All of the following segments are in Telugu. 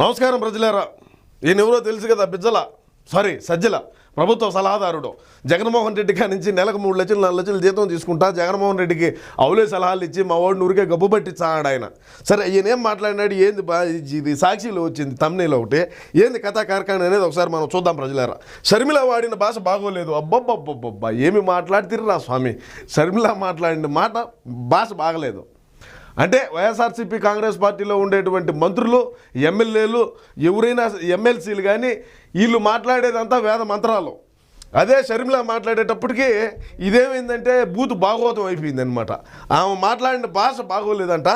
నమస్కారం ప్రజలారా. ఈయన ఎవరో తెలుసు కదా బిజ్జల. సారీ సజ్జల. ప్రభుత్వ సలహాదారుడు. జగన్మోహన్ రెడ్డి కాడి నుంచి నెలకు మూడు లక్షలు నాలుగు లక్షలు జీతం తీసుకుంటా జగన్మోహన్ రెడ్డికి అవులే సలహాలు ఇచ్చి మా వాడిని ఊరికే గబ్బు పట్టించాడు ఆయన. సరే ఈయన ఏం మాట్లాడినాడు? ఏంది బా ఇది సాక్షిలో వచ్చింది తమ్నేలో ఒకటి. ఏంది కథా కార్ఖాన అనేది ఒకసారి మనం చూద్దాం ప్రజలారా. షర్మిల వాడిన భాష బాగోలేదు. అబ్బబ్బబ్బబ్బబ్బా ఏమి మాట్లాడితిర్రా స్వామి. షర్మిల మాట్లాడిన మాట భాష బాగలేదు. అంటే వైఎస్ఆర్సీపీ కాంగ్రెస్ పార్టీలో ఉండేటువంటి మంత్రులు ఎమ్మెల్యేలు ఎవరైనా ఎమ్మెల్సీలు కానీ వీళ్ళు మాట్లాడేదంతా వేద మంత్రాలు. అదే షర్మిల మాట్లాడేటప్పటికి ఇదేమైందంటే బూత్ భాగవతం అయిపోయింది అనమాట ఆమె మాట్లాడిన భాష బాగోలేదంట.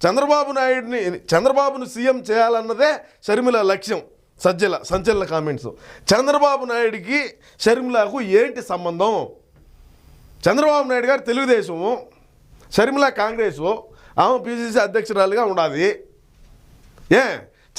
చంద్రబాబు నాయుడిని చంద్రబాబును సీఎం చేయాలన్నదే షర్మిల లక్ష్యం సజ్జల సంచలన కామెంట్స్. చంద్రబాబు నాయుడికి షర్మిలకు ఏంటి సంబంధం? చంద్రబాబు నాయుడు గారు తెలుగుదేశము షర్మిల కాంగ్రెసు ఆమె పిసిసి అధ్యక్షురాలుగా ఉండాలి. ఏ?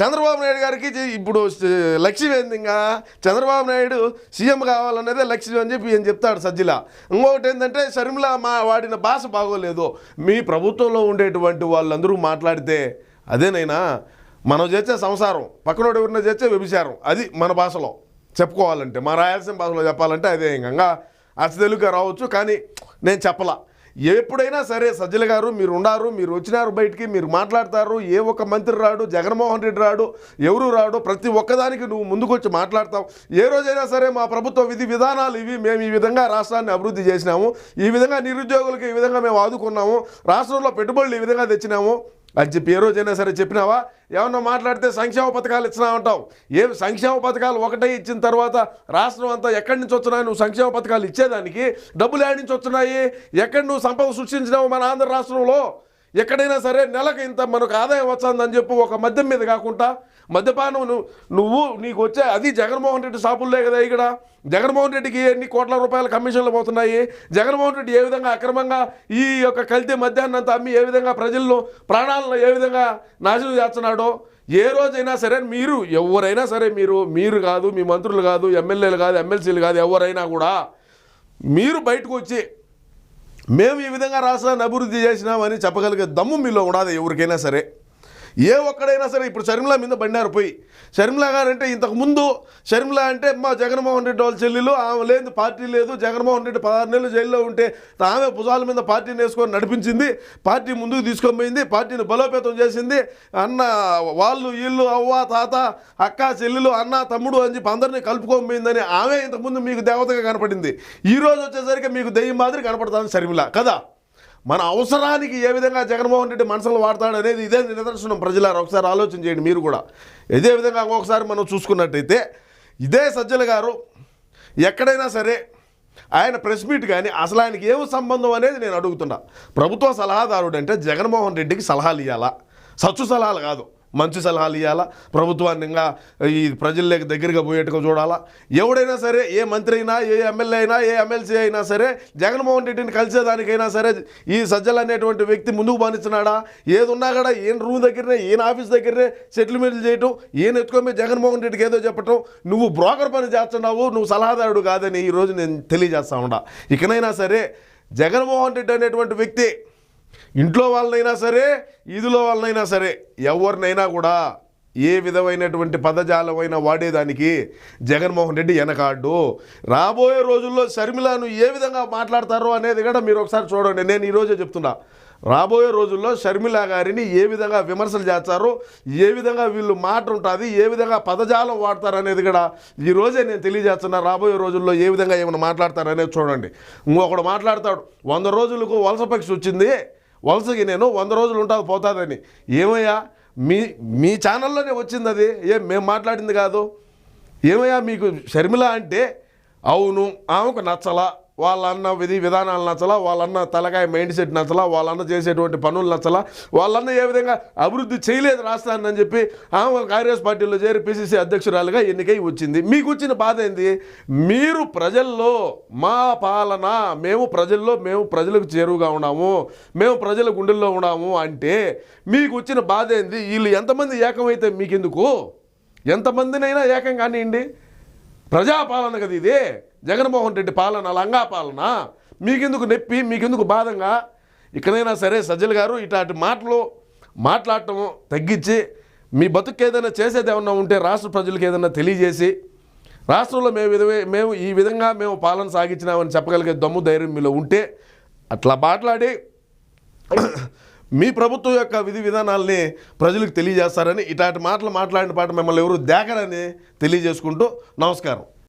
చంద్రబాబు నాయుడు గారికి ఇప్పుడు లక్ష్యం ఏంది ఇంకా చంద్రబాబు నాయుడు సీఎం కావాలన్నదే లక్ష్యం అని చెప్పి ఈయన చెప్తాడు సజ్జిల. ఇంకొకటి ఏంటంటే షర్మిల మా వాడిన భాష బాగోలేదు. మీ ప్రభుత్వంలో ఉండేటువంటి వాళ్ళందరూ మాట్లాడితే అదేనైనా మనం చేసే సంసారం పక్కనోడు ఎవరిన చేసే వ్యభిచారం. అది మన భాషలో చెప్పుకోవాలంటే మా రాయలసీమ భాషలో చెప్పాలంటే అదే ఇంకా అసలు తెలుగుగా రావచ్చు కానీ నేను చెప్పలా. ఎప్పుడైనా సరే సజ్జల గారు మీరు ఉన్నారు మీరు వచ్చినారు బయటికి మీరు మాట్లాడతారు ఏ ఒక్క మంత్రి రాడు జగన్మోహన్ రెడ్డి రాడు ఎవరు రాడు ప్రతి ఒక్కదానికి నువ్వు ముందుకొచ్చి మాట్లాడతావు. ఏ రోజైనా సరే మా ప్రభుత్వ విధి విధానాలు ఇవి మేము ఈ విధంగా రాష్ట్రాన్ని అభివృద్ధి చేసినాము. ఈ విధంగా నిరుద్యోగులకు ఈ విధంగా మేము ఆదుకున్నాము. రాష్ట్రంలో పెట్టుబడులు ఈ విధంగా తెచ్చినాము. అని చెప్పి ఏ రోజైనా సరే చెప్పినావా? ఏమన్నా మాట్లాడితే సంక్షేమ పథకాలు ఇచ్చినావంటావు ఏం సంక్షేమ పథకాలు ఒకటే ఇచ్చిన తర్వాత రాష్ట్రం అంతా ఎక్కడి నుంచి వచ్చినా నువ్వు సంక్షేమ పథకాలు ఇచ్చేదానికి డబ్బులు ఏడి నుంచి వచ్చినాయి ఎక్కడ నువ్వు సంపద సృష్టించినావు మన ఆంధ్ర రాష్ట్రంలో? ఎక్కడైనా సరే నెలకు ఇంత మనకు ఆదాయం వచ్చిందని చెప్పి ఒక మద్యం మీద కాకుండా మద్యపానం నువ్వు నువ్వు నీకు వచ్చే అది జగన్మోహన్ రెడ్డి షాపుల్లే కదా ఇక్కడ. జగన్మోహన్ రెడ్డికి ఎన్ని కోట్ల రూపాయల కమిషన్లు పోతున్నాయి? జగన్మోహన్ రెడ్డి ఏ విధంగా అక్రమంగా ఈ యొక్క కల్తీ మద్యాన్ని అంతా అమ్మి ఏ విధంగా ప్రజలను ప్రాణాలను ఏ విధంగా నాశనం చేస్తున్నాడో ఏ రోజైనా సరే మీరు ఎవరైనా సరే మీరు మీరు కాదు మీ మంత్రులు కాదు ఎమ్మెల్యేలు కాదు ఎమ్మెల్సీలు కాదు ఎవరైనా కూడా మీరు బయటకు వచ్చి మేము ఈ విధంగా రాష్ట్రాన్ని అభివృద్ధి చేసినామని చెప్పగలిగే దమ్ము మీలో ఉండదు ఎవరికైనా సరే. ఏ ఒక్కడైనా సరే ఇప్పుడు షర్మిల మీద బండారు పోయి. షర్మిల గారు అంటే ఇంతకుముందు షర్మిలా షర్మిల అంటే మా జగన్మోహన్ రెడ్డి వాళ్ళ చెల్లెలు ఆమె లేదు పార్టీ లేదు. జగన్మోహన్ రెడ్డి పదహారు నెలలు జైల్లో ఉంటే ఆమె భుజాల మీద పార్టీని వేసుకొని నడిపించింది. పార్టీ ముందుకు తీసుకొని పోయింది. పార్టీని బలోపేతం చేసింది. అన్న వాళ్ళు వీళ్ళు అవ్వ తాత అక్క చెల్లెలు అన్న తమ్ముడు అని చెప్పి అందరినీ కలుపుకోబోయిందని పోయిందని ఆమె ఇంతకుముందు మీకు దేవతగా కనపడింది. ఈ రోజు వచ్చేసరికి మీకు దెయ్యం మాదిరి కనపడతాను షర్మిల. కదా? మన అవసరానికి ఏ విధంగా జగన్మోహన్ రెడ్డి మనసులో వాడతాడు అనేది ఇదే నిదర్శనం. ప్రజలారు ఒకసారి ఆలోచన చేయండి మీరు కూడా. ఇదే విధంగా ఇంకొకసారి మనం చూసుకున్నట్టయితే ఇదే సజ్జల గారు ఎక్కడైనా సరే ఆయన ప్రెస్ మీట్ కానీ అసలు ఆయనకి ఏమి సంబంధం అనేది నేను అడుగుతున్నా. ప్రభుత్వ సలహాదారుడు అంటే జగన్మోహన్ రెడ్డికి సలహాలు ఇవ్వాలా సచ్చు సలహాలు కాదు. మంచి సలహాలు ఇవ్వాలా ప్రభుత్వాన్ని ఇంకా ఈ ప్రజల్లోకి దగ్గరగా పోయేట్టుగా చూడాలా? ఎవడైనా సరే ఏ మంత్రి అయినా ఏ ఎమ్మెల్యే అయినా ఏ ఎమ్మెల్సీ అయినా సరే జగన్మోహన్ రెడ్డిని కలిసేదానికైనా సరే ఈ సజ్జలు అనేటువంటి వ్యక్తి ముందుకు బానిస్తున్నాడా? ఏది ఉన్నా కూడా ఈయన రూమ్ దగ్గరనే ఈయన ఆఫీస్ దగ్గరనే సెటిల్మెంట్లు చేయటం ఈయన ఎత్తుకొని జగన్మోహన్ రెడ్డికి ఏదో చెప్పటం నువ్వు బ్రోకర్ పని చేస్తున్నావు నువ్వు సలహాదారుడు కాదని ఈరోజు నేను తెలియజేస్తా ఉండా ఇకనైనా సరే జగన్మోహన్ రెడ్డి అనేటువంటి వ్యక్తి ఇంట్లో వాళ్ళనైనా సరే ఈదులో వాళ్ళనైనా సరే ఎవరినైనా కూడా ఏ విధమైనటువంటి పదజాలమైన వాడేదానికి జగన్మోహన్ రెడ్డి వెనకాడు. రాబోయే రోజుల్లో షర్మిలాను ఏ విధంగా మాట్లాడతారో అనేది కూడా మీరు ఒకసారి చూడండి. నేను ఈరోజే చెప్తున్నా. రాబోయే రోజుల్లో షర్మిల గారిని ఏ విధంగా విమర్శలు చేస్తారో ఏ విధంగా వీళ్ళు మాట ఉంటుంది ఏ విధంగా పదజాలం వాడతారు అనేది కూడా ఈరోజే నేను తెలియజేస్తున్నా. రాబోయే రోజుల్లో ఏ విధంగా ఏమైనా మాట్లాడతారు అనేది చూడండి. ఇంకొకడు మాట్లాడతాడు. వంద రోజులకు వలస పక్షి వచ్చింది. వలసకి నేను వంద రోజులు ఉంటుంది పోతుందని. ఏమయ్యా? మీ మీ ఛానల్లోనే వచ్చింది అది. ఏం మేము మాట్లాడింది కాదు. ఏమయ్యా మీకు షర్మిల అంటే? అవును ఆమెకు నచ్చలా. వాళ్ళన్న విధి విధానాలు నచ్చలా వాళ్ళన్న తలకాయ మైండ్ సెట్ నచ్చలా వాళ్ళన్న చేసేటువంటి పనులు నచ్చలా వాళ్ళన్న ఏ విధంగా అభివృద్ధి చేయలేదు రాష్ట్రాన్ని అని చెప్పి ఆమె కాంగ్రెస్ పార్టీలో చేరి పిసిసి అధ్యక్షురాలుగా ఎన్నికై వచ్చింది. మీకు వచ్చిన బాధ ఏంది? మీరు ప్రజల్లో మా పాలన మేము ప్రజల్లో మేము ప్రజలకు చేరువుగా ఉన్నాము మేము ప్రజల గుండెల్లో ఉన్నాము అంటే మీకు వచ్చిన బాధ ఏంది? వీళ్ళు ఎంతమంది ఏకమైతే మీకెందుకు? ఎంతమందినైనా ఏకం కానివ్వండి ప్రజాపాలన కదా ఇది. జగన్మోహన్ రెడ్డి పాలన లంగా పాలన. మీకెందుకు నొప్పి మీకెందుకు బాధంగా? ఇక్కడైనా సరే సజ్జల గారు ఇట్లాంటి మాటలు మాట్లాడటం తగ్గించి మీ బతుకు ఏదైనా చేసేది ఏమన్నా ఉంటే రాష్ట్ర ప్రజలకు ఏదైనా తెలియజేసి రాష్ట్రంలో మేము విధమే మేము ఈ విధంగా మేము పాలన సాగించినామని చెప్పగలిగే దమ్ము ధైర్యం మీలో ఉంటే అట్లా మాట్లాడి మీ ప్రభుత్వం యొక్క విధి విధానాల్ని ప్రజలకు తెలియజేస్తారని ఇట్లాంటి మాటలు మాట్లాడిన పాట మిమ్మల్ని ఎవరు దేకరని తెలియజేసుకుంటూ నమస్కారం.